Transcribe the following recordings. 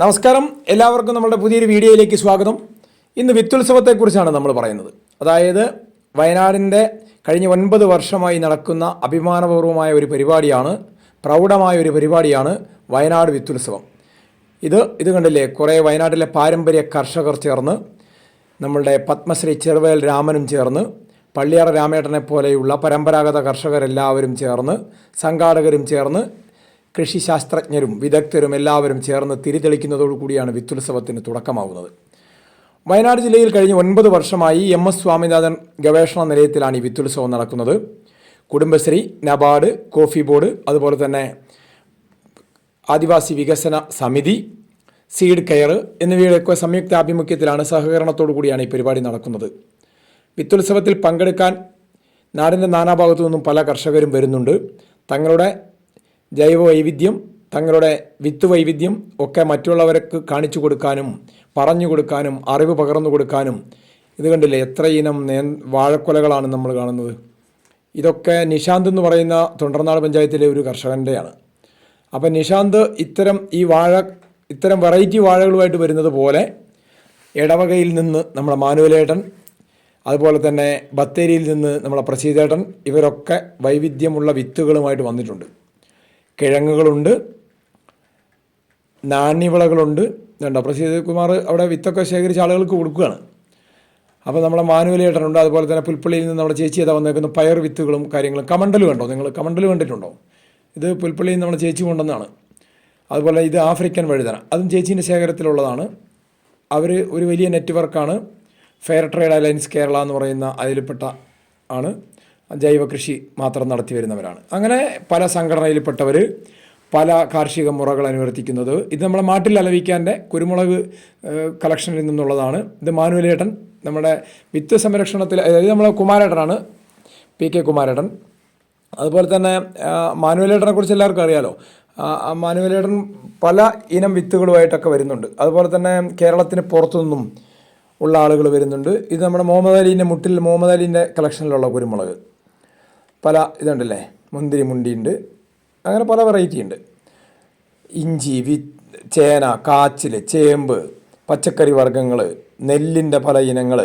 നമസ്കാരം. എല്ലാവർക്കും നമ്മുടെ പുതിയൊരു വീഡിയോയിലേക്ക് സ്വാഗതം. ഇന്ന് വിത്തുത്സവത്തെക്കുറിച്ചാണ് നമ്മൾ പറയുന്നത്. അതായത് വയനാടിന്റെ കഴിഞ്ഞ ഒൻപത് വർഷമായി നടക്കുന്ന അഭിമാനപൂർവമായ ഒരു പരിപാടിയാണ് പ്രൗഢമായ ഒരു പരിപാടിയാണ് വയനാട് വിത്തുത്സവം ഇത് ഇത് കണ്ടില്ലേ? കുറേ വയനാട്ടിലെ പാരമ്പര്യ കർഷകർ ചേർന്ന് നമ്മളുടെ പത്മശ്രീ ചെറുവയൽ രാമനും ചേർന്ന് പള്ളിയാറ രാമേട്ടനെ പോലെയുള്ള പരമ്പരാഗത കർഷകരെല്ലാവരും ചേർന്ന് സംഘാടകരും ചേർന്ന് കൃഷിശാസ്ത്രജ്ഞരും വിദഗ്ധരും എല്ലാവരും ചേർന്ന് തിരിതെളിക്കുന്നതോടുകൂടിയാണ് വിത്തുത്സവത്തിന് തുടക്കമാകുന്നത് വയനാട് ജില്ലയിൽ കഴിഞ്ഞ ഒൻപത് വർഷമായി എം എസ് സ്വാമിനാഥൻ ഗവേഷണ നിലയത്തിലാണ് ഈ വിത്തുത്സവം നടക്കുന്നത്. കുടുംബശ്രീ നബാർഡ് കോഫി ബോർഡ് അതുപോലെ തന്നെ ആദിവാസി വികസന സമിതി സീഡ് കെയർ എന്നിവയുടെയൊക്കെ സംയുക്ത ആഭിമുഖ്യത്തിലാണ് സഹകരണത്തോടു കൂടിയാണ് ഈ പരിപാടി നടക്കുന്നത്. വിത്തുത്സവത്തിൽ പങ്കെടുക്കാൻ നാടിന്റെ നാനാഭാഗത്തു നിന്നും പല കർഷകരും വരുന്നുണ്ട്. തങ്ങളുടെ ജൈവ വൈവിധ്യം തങ്ങളുടെ വിത്ത് വൈവിധ്യം ഒക്കെ മറ്റുള്ളവർക്ക് കാണിച്ചു കൊടുക്കാനും പറഞ്ഞു കൊടുക്കാനും അറിവ് പകർന്നു കൊടുക്കാനും. ഇത് കണ്ടില്ലേ? എത്ര ഇനം നേ വാഴക്കൊലകളാണ് നമ്മൾ കാണുന്നത്. ഇതൊക്കെ നിശാന്ത് എന്ന് പറയുന്ന തൊണ്ടർനാട് പഞ്ചായത്തിലെ ഒരു കർഷകന്റെയാണ് അപ്പം നിശാന്ത് ഇത്തരം ഈ വാഴ ഇത്തരം വെറൈറ്റി വാഴകളുമായിട്ട് വരുന്നത് പോലെ ഇടവകയിൽ നിന്ന് നമ്മുടെ മാനുവലേട്ടൻ അതുപോലെ തന്നെ ബത്തേരിയിൽ നിന്ന് നമ്മളെ പ്രസീതേട്ടൻ ഇവരൊക്കെ വൈവിധ്യമുള്ള വിത്തുകളുമായിട്ട് വന്നിട്ടുണ്ട്. കിഴങ്ങുകളുണ്ട് നാണ്യവിളകളുണ്ട്. ഇതുണ്ട്? പ്രസീത് കുമാർ അവിടെ വിത്തൊക്കെ ശേഖരിച്ച ആളുകൾക്ക് കൊടുക്കുകയാണ്. അപ്പോൾ നമ്മുടെ മാനുവലേട്ടനുണ്ട് അതുപോലെ തന്നെ പുൽപ്പള്ളിയിൽ നിന്ന് നമ്മുടെ ചേച്ചി ഏതാ വന്നേക്കുന്ന പയർ വിത്തുകളും കാര്യങ്ങളും. കമണ്ടൽ കണ്ടോ നിങ്ങൾ? കമണ്ടൽ കണ്ടിട്ടുണ്ടോ? ഇത് പുൽപ്പള്ളിയിൽ നിന്ന് നമ്മുടെ ചേച്ചി കൊണ്ടുവന്നാണ് അതുപോലെ ഇത് ആഫ്രിക്കൻ വഴുതന. അതും ചേച്ചീന്റെ ശേഖരത്തിലുള്ളതാണ്. അവർ ഒരു വലിയ നെറ്റ്വർക്കാണ്. ഫെയർ ട്രേഡ് അലയൻസ് കേരള എന്ന് പറയുന്ന അതിൽപ്പെട്ട ആണ്. ജൈവ കൃഷി മാത്രം നടത്തി വരുന്നവരാണ്. അങ്ങനെ പല സംഘടനയിൽപ്പെട്ടവർ പല കാർഷിക മുറകൾ അനുവർത്തിക്കുന്നത്. ഇത് നമ്മുടെ മാട്ടിൽ അലവിക്കാന്റെ കുരുമുളക് കളക്ഷനിൽ നിന്നുള്ളതാണ്. ഇത് മാനുവലേട്ടൻ നമ്മുടെ വിത്ത് സംരക്ഷണത്തിൽ അതായത് നമ്മളെ കുമാരേട്ടനാണ് പി കെ കുമാരേട്ടൻ. അതുപോലെ തന്നെ മാനുവലേട്ടനെ കുറിച്ച് എല്ലാവർക്കും അറിയാലോ. മാനുവലേട്ടൻ പല ഇനം വിത്തുകളുമായിട്ടൊക്കെ വരുന്നുണ്ട്. അതുപോലെ തന്നെ കേരളത്തിന് പുറത്തു നിന്നും ഉള്ള ആളുകൾ വരുന്നുണ്ട്. ഇത് നമ്മുടെ മുഹമ്മദ് അലീന്റെ മുട്ടിൽ മുഹമ്മദ് അലീന്റെ കളക്ഷനിലുള്ള കുരുമുളക്. പല ഇതുണ്ടല്ലേ? മുന്തിരി മുണ്ടിയുണ്ട്. അങ്ങനെ പല വെറൈറ്റി ഉണ്ട്. ഇഞ്ചി വി ചേന കാച്ചിൽ ചേമ്പ് പച്ചക്കറി വർഗങ്ങൾ നെല്ലിന്റെ പല ഇനങ്ങൾ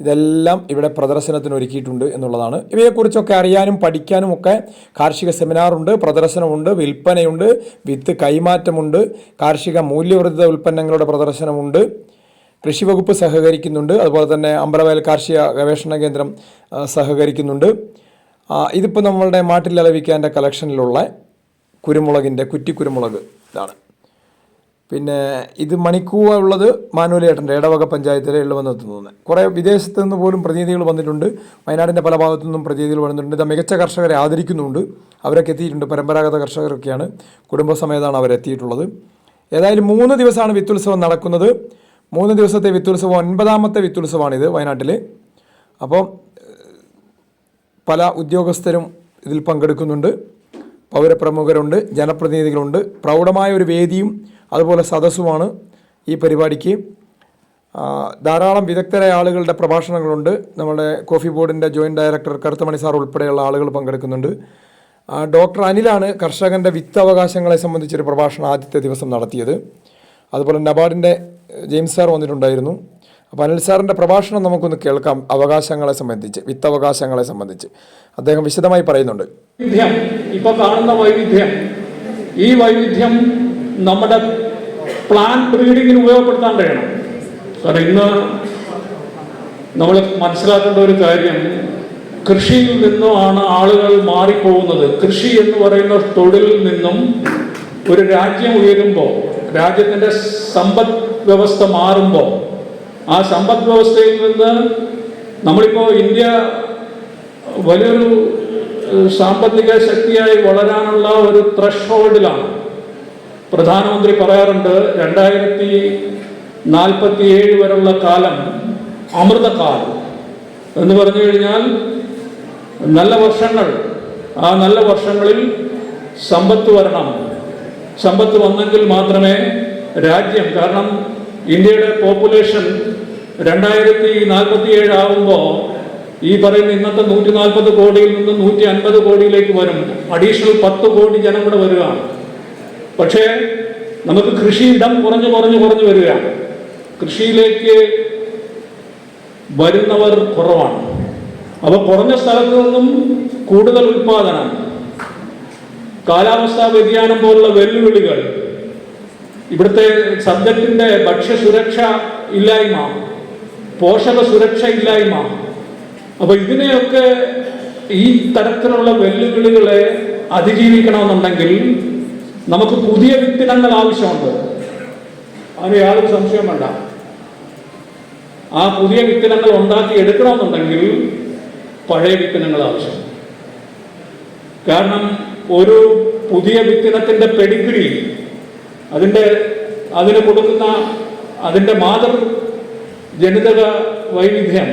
ഇതെല്ലാം ഇവിടെ പ്രദർശനത്തിന് ഒരുക്കിയിട്ടുണ്ട് എന്നുള്ളതാണ്. ഇവയെക്കുറിച്ചൊക്കെ അറിയാനും പഠിക്കാനും ഒക്കെ കാർഷിക സെമിനാറുണ്ട് പ്രദർശനമുണ്ട് വിൽപ്പനയുണ്ട് വിത്ത് കൈമാറ്റമുണ്ട് കാർഷിക മൂല്യവർദ്ധിത ഉൽപ്പന്നങ്ങളുടെ പ്രദർശനമുണ്ട് കൃഷി വകുപ്പ് സഹകരിക്കുന്നുണ്ട് അതുപോലെ തന്നെ അമ്പലവയൽ കാർഷിക ഗവേഷണ കേന്ദ്രം സഹകരിക്കുന്നുണ്ട്. ഇതിപ്പോൾ നമ്മളുടെ മാട്ടിൽ അലവിക്കാന്റെ കളക്ഷനിലുള്ള കുരുമുളകിന്റെ കുറ്റിക്കുരുമുളക് ഇതാണ്. പിന്നെ ഇത് മണിക്കൂവ ഉള്ളത് മാനുവലേട്ടന്റെ ഇടവക പഞ്ചായത്തിലെ ഇളവന്നെത്ത് നിന്ന്. കുറേ വിദേശത്തു നിന്ന് പോലും പ്രതിനിധികൾ വന്നിട്ടുണ്ട്. വയനാടിന്റെ പല ഭാഗത്തു നിന്നും പ്രതിനിധികൾ വന്നിട്ടുണ്ട്. ഇത് മികച്ച കർഷകരെ ആദരിക്കുന്നുണ്ട്. അവരൊക്കെ എത്തിയിട്ടുണ്ട്. പരമ്പരാഗത കർഷകരൊക്കെയാണ്. കുടുംബസമേതാണ് അവരെത്തിയിട്ടുള്ളത്. ഏതായാലും മൂന്ന് ദിവസമാണ് വിത്തുത്സവം നടക്കുന്നത്. മൂന്ന് ദിവസത്തെ വിത്തുത്സവം ഒൻപതാമത്തെ വിത്തുത്സവമാണിത് വയനാട്ടിൽ അപ്പോൾ പല ഉദ്യോഗസ്ഥരും ഇതിൽ പങ്കെടുക്കുന്നുണ്ട്. പൗരപ്രമുഖരുണ്ട് ജനപ്രതിനിധികളുണ്ട്. പ്രൗഢമായ ഒരു വേദിയും അതുപോലെ സദസ്സുമാണ് ഈ പരിപാടിക്ക്. ധാരാളം വിദഗ്ധരായ ആളുകളുടെ പ്രഭാഷണങ്ങളുണ്ട്. നമ്മുടെ കോഫി ബോർഡിന്റെ ജോയിന്റ് ഡയറക്ടർ കറുത്തമണി സാർ ഉൾപ്പെടെയുള്ള ആളുകൾ പങ്കെടുക്കുന്നുണ്ട്. ഡോക്ടർ അനിലാണ് കർഷകന്റെ വിത്ത് അവകാശങ്ങളെ സംബന്ധിച്ചൊരു പ്രഭാഷണം ആദ്യത്തെ ദിവസം നടത്തിയത്. അതുപോലെ നബാർഡിന്റെ ജെയിംസ് സാർ വന്നിട്ടുണ്ടായിരുന്നു. അപ്പോൾ അനിൽ സാറിന്റെ പ്രഭാഷണം നമുക്കൊന്ന് കേൾക്കാം അവകാശങ്ങളെ സംബന്ധിച്ച് വിത്തവകാശങ്ങളെ സംബന്ധിച്ച്. അദ്ദേഹം വിശദമായി പറയുന്നുണ്ട്. വൈവിധ്യം. ഇപ്പൊ കാണുന്ന വൈവിധ്യം. ഈ വൈവിധ്യം നമ്മുടെ പ്ലാൻ ബ്രീഡിങ്ങിന് ഉപയോഗപ്പെടുത്താൻ കഴിയണം. സാർ ഇന്ന് നമ്മൾ മനസ്സിലാക്കേണ്ട ഒരു കാര്യം കൃഷിയിൽ നിന്നുമാണ് ആളുകൾ മാറിപ്പോകുന്നത്. കൃഷി എന്ന് പറയുന്ന തൊഴിലിൽ നിന്നും ഒരു രാജ്യം ഉയരുമ്പോൾ രാജ്യത്തിന്റെ സമ്പദ് വ്യവസ്ഥ മാറുമ്പോൾ ആ സമ്പദ് വ്യവസ്ഥയിൽ നിന്ന് നമ്മളിപ്പോൾ ഇന്ത്യ വലിയൊരു സാമ്പത്തിക ശക്തിയായി വളരാനുള്ള ഒരു ത്രഷ് ഹോൾഡിലാണ് പ്രധാനമന്ത്രി പറയാറുണ്ട് രണ്ടായിരത്തി നാൽപ്പത്തി ഏഴ് വരെയുള്ള കാലം അമൃതകാലം എന്ന് പറഞ്ഞു കഴിഞ്ഞാൽ നല്ല വർഷങ്ങൾ ആ നല്ല വർഷങ്ങളിൽ സമ്പത്ത് വരണം. സമ്പത്ത് വന്നെങ്കിൽ മാത്രമേ രാജ്യം കാരണം ഇന്ത്യയുടെ പോപ്പുലേഷൻ രണ്ടായിരത്തി നാൽപ്പത്തി ഏഴ് ആവുമ്പോൾ ഈ പറയുന്ന ഇന്നത്തെ നൂറ്റി നാൽപ്പത് കോടിയിൽ നിന്ന് നൂറ്റി അൻപത് കോടിയിലേക്ക് വരും. അഡീഷണൽ പത്ത് കോടി ജനം കൂടെ വരികയാണ്. പക്ഷേ നമുക്ക് കൃഷിയിടം കുറഞ്ഞു കുറഞ്ഞു കുറഞ്ഞു വരികയാണ്. കൃഷിയിലേക്ക് വരുന്നവർ കുറവാണ്. അപ്പോൾ കുറഞ്ഞ സ്ഥലത്ത് നിന്നും കൂടുതൽ ഉൽപാദനം കാലാവസ്ഥാ വ്യതിയാനം പോലുള്ള വെല്ലുവിളികൾ ഇവിടുത്തെ സബ്ജക്റ്റിന്റെ ഭക്ഷ്യസുരക്ഷ ഇല്ലായ്മ പോഷക സുരക്ഷ ഇല്ലായ്മ അപ്പൊ ഇതിനെയൊക്കെ ഈ തരത്തിലുള്ള വെല്ലുവിളികളെ അതിജീവിക്കണമെന്നുണ്ടെങ്കിൽ നമുക്ക് പുതിയ വിത്തിനങ്ങൾ ആവശ്യമുണ്ട്. അതിന് യാതൊരു സംശയം വേണ്ട. ആ പുതിയ വിത്തിനങ്ങൾ ഉണ്ടാക്കി എടുക്കണമെന്നുണ്ടെങ്കിൽ പഴയ വിത്തിനങ്ങൾ ആവശ്യം. കാരണം ഒരു പുതിയ വിത്തിനത്തിന്റെ പെഡിഗ്രി അതിന്റെ അതിന് കൊടുക്കുന്ന അതിന്റെ മാതൃ ജനിതക വൈവിധ്യം.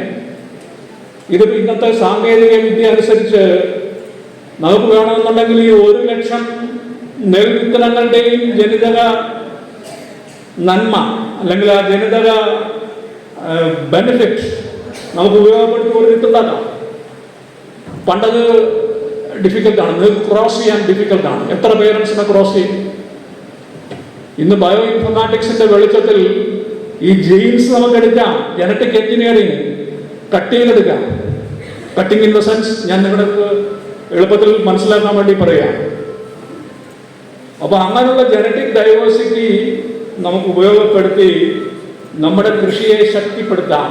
ഇത് ഇന്നത്തെ സാങ്കേതിക വിദ്യ അനുസരിച്ച് നമുക്ക് വേണമെന്നുണ്ടെങ്കിൽ ഈ ഒരു ലക്ഷം നെൽവിത്തനങ്ങളുടെയും ജനിതക നന്മ അല്ലെങ്കിൽ ആ ജനിതക ബെനിഫിറ്റ് നമുക്ക് ഉപയോഗപ്പെടുത്തി ഒരു പണ്ടത് ഡിഫിക്കൽട്ടാണ് ക്രോസ് ചെയ്യാൻ ഡിഫിക്കൽട്ടാണ് എത്ര പേരൻസിനെ ക്രോസ് ചെയ്യും? ഇന്ന് ബയോ ഇൻഫർമാറ്റിക്സിന്റെ വെളിച്ചത്തിൽ ഈ ജീൻസ് നമുക്ക് എടുക്കാം. ജനറ്റിക് എഞ്ചിനീയറിംഗ് കട്ട് ചെയ്തെടുക്കാം കട്ടിങ് ഇൻ ദ സെൻസ് ഞാൻ നിങ്ങൾക്ക് എളുപ്പത്തിൽ മനസ്സിലാക്കാൻ വേണ്ടി പറയാം. അപ്പൊ അങ്ങനെയുള്ള ജനറ്റിക് ഡൈവേഴ്സിറ്റി നമുക്ക് ഉപയോഗപ്പെടുത്തി നമ്മുടെ കൃഷിയെ ശക്തിപ്പെടുത്താം.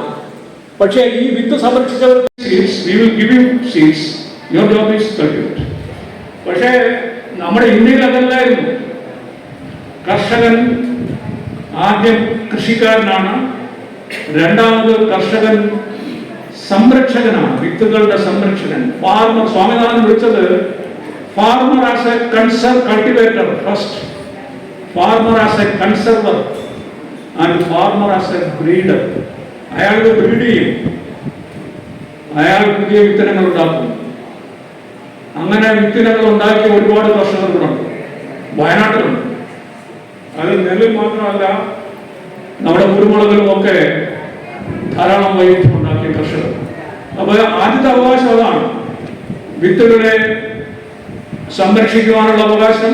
പക്ഷേ ഈ വിത്ത് cultivate. പക്ഷേ നമ്മുടെ ഇന്ത്യയിൽ അതല്ലായിരുന്നു. കർഷകൻ ആദ്യം കൃഷിക്കാരനാണ്. രണ്ടാമത് കർഷകൻ സംരക്ഷകനാണ്. വിത്തുകളുടെ സംരക്ഷകൻ. ഫാർമർ സ്വാമിനാഥൻ വിളിച്ചത് farmer as a conser cultivator first. Farmer as a conserver and farmer as a breeder. അയാൾക്ക് ബ്രീഡ് ചെയ്യും. അയാൾ പുതിയ വിത്തനങ്ങൾ ഉണ്ടാക്കും. അങ്ങനെ വിത്തനങ്ങൾ ഉണ്ടാക്കിയ ഒരുപാട് കർഷകർക്കുണ്ട് വയനാട്ടിലുണ്ട്. അത് നെല്ലിൽ മാത്രമല്ല നമ്മുടെ കുരുമുളകിലും ഒക്കെ ധാരാളം വൈവിധ്യം ഉണ്ടാക്കിയ കർഷകർ. അപ്പോൾ ആദ്യത്തെ അവകാശം അതാണ്. വിത്തുകളെ സംരക്ഷിക്കുവാനുള്ള അവകാശം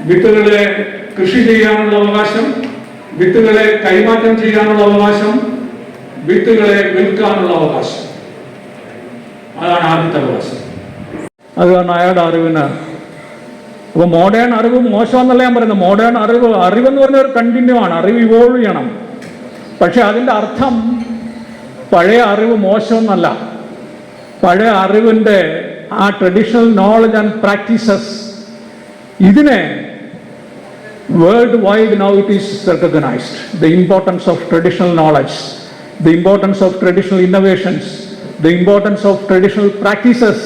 വിത്തുകളെ കൃഷി ചെയ്യാനുള്ള അവകാശം വിത്തുകളെ കൈമാറ്റം ചെയ്യാനുള്ള അവകാശം വിത്തുകളെ വിൽക്കാനുള്ള അവകാശം. അതാണ് ആദ്യത്തെ അവകാശം. അതാണ് അയാളുടെ അറിവിന് അപ്പൊ മോഡേൺ അറിവ് മോശമെന്നല്ല ഞാൻ പറയുന്നത്. മോഡേൺ അറിവ് അറിവെന്ന് പറഞ്ഞ ഒരു കണ്ടിന്യൂ ആണ്. അറിവ് ഇവോൾവ് ചെയ്യണം. പക്ഷെ അതിന്റെ അർത്ഥം പഴയ അറിവ് മോശമെന്നല്ല. പഴയ അറിവിന്റെ ആ ട്രഡീഷണൽ നോളജ് ആൻഡ് പ്രാക്ടീസസ് ഇതിനെ world wide now it is recognised the importance of traditional knowledge the importance of traditional innovations the importance of traditional practices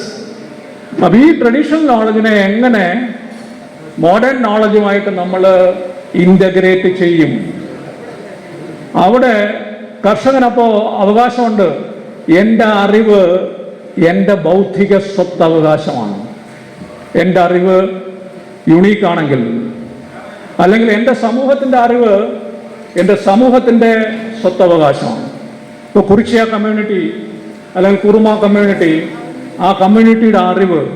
അപ്പൊ ഈ ട്രഡീഷണൽ നോളജിനെ എങ്ങനെ മോഡേൺ നോളജുമായിട്ട് നമ്മൾ ഇന്റഗ്രേറ്റ് ചെയ്യും. അവിടെ കർഷകനപ്പോൾ അവകാശമുണ്ട്. എന്റെ അറിവ് എന്റെ ബൗദ്ധിക സ്വത്ത് അവകാശമാണ് എന്റെ അറിവ് യുണീക്ക് ആണെങ്കിൽ. അല്ലെങ്കിൽ എന്റെ സമൂഹത്തിന്റെ അറിവ് എന്റെ സമൂഹത്തിന്റെ സ്വത്തവകാശമാണ്. ഇപ്പോൾ കുറിച്ചിയ കമ്മ്യൂണിറ്റി അല്ലെങ്കിൽ കുറുമ കമ്മ്യൂണിറ്റി ആ കമ്മ്യൂണിറ്റിയുടെ അറിവ്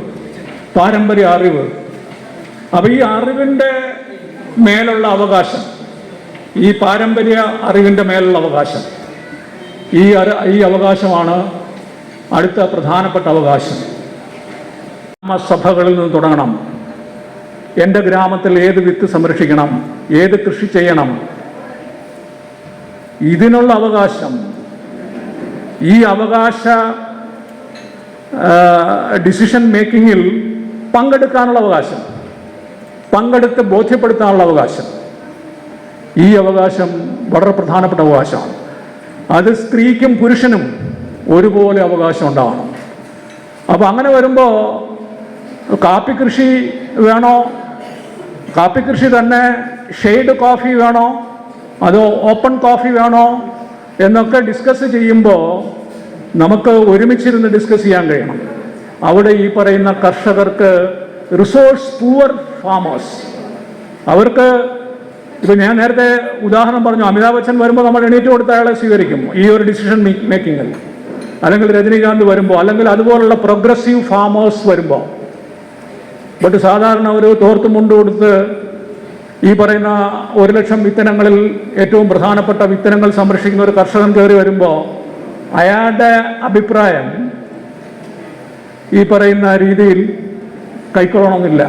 പാരമ്പര്യ അറിവ് അപ്പോൾ ഈ അറിവിന്റെ മേലുള്ള അവകാശം ഈ പാരമ്പര്യ അറിവിന്റെ മേലുള്ള അവകാശം ഈ ഈ അവകാശമാണ് അടുത്ത പ്രധാനപ്പെട്ട അവകാശം. ഗ്രാമസഭകളിൽ നിന്ന് തുടങ്ങണം. എന്റെ ഗ്രാമത്തിൽ ഏത് വിത്ത് സംരക്ഷിക്കണം ഏത് കൃഷി ചെയ്യണം ഇതിനുള്ള അവകാശം ഈ അവകാശ ഡിസിഷൻ മേക്കിങ്ങിൽ പങ്കെടുക്കാനുള്ള അവകാശം. പങ്കെടുത്ത് ബോധ്യപ്പെടുത്താനുള്ള അവകാശം. ഈ അവകാശം വളരെ പ്രധാനപ്പെട്ട അവകാശമാണ്. അത് സ്ത്രീക്കും പുരുഷനും ഒരുപോലെ അവകാശം ഉണ്ടാവണം. അപ്പോൾ അങ്ങനെ വരുമ്പോൾ കാപ്പി കൃഷി വേണോ? കാപ്പി കൃഷി തന്നെ ഷെയ്ഡ് കോഫി വേണോ? അതോ ഓപ്പൺ കോഫി വേണോ? എന്നൊക്കെ ഡിസ്കസ് ചെയ്യുമ്പോൾ നമുക്ക് ഒരുമിച്ചിരുന്ന് ഡിസ്കസ് ചെയ്യാൻ കഴിയണം. അവിടെ ഈ പറയുന്ന കർഷകർക്ക് റിസോഴ്സ് പൂവർ ഫാമേഴ്സ് അവർക്ക് ഇപ്പൊ ഞാൻ നേരത്തെ ഉദാഹരണം പറഞ്ഞു അമിതാഭ് ബച്ചൻ വരുമ്പോൾ നമ്മൾ എണീറ്റ് കൊടുത്ത അയാളെ സ്വീകരിക്കും ഈ ഒരു ഡിസിഷൻ മേക്കിങ്ങിൽ അല്ലെങ്കിൽ രജനീകാന്ത് വരുമ്പോൾ അല്ലെങ്കിൽ അതുപോലുള്ള പ്രോഗ്രസീവ് ഫാമേഴ്സ് വരുമ്പോൾ ബട്ട് സാധാരണ ഒരു തോർത്ത് മുണ്ട് കൊടുത്ത് ഈ പറയുന്ന ഒരു ലക്ഷം വിത്തനങ്ങളിൽ ഏറ്റവും പ്രധാനപ്പെട്ട വിത്തനങ്ങൾ സംരക്ഷിക്കുന്ന ഒരു കർഷകൻ കയറി വരുമ്പോൾ അയാളുടെ അഭിപ്രായം ഈ പറയുന്ന രീതിയിൽ കൈക്കൊള്ളണമെന്നില്ല.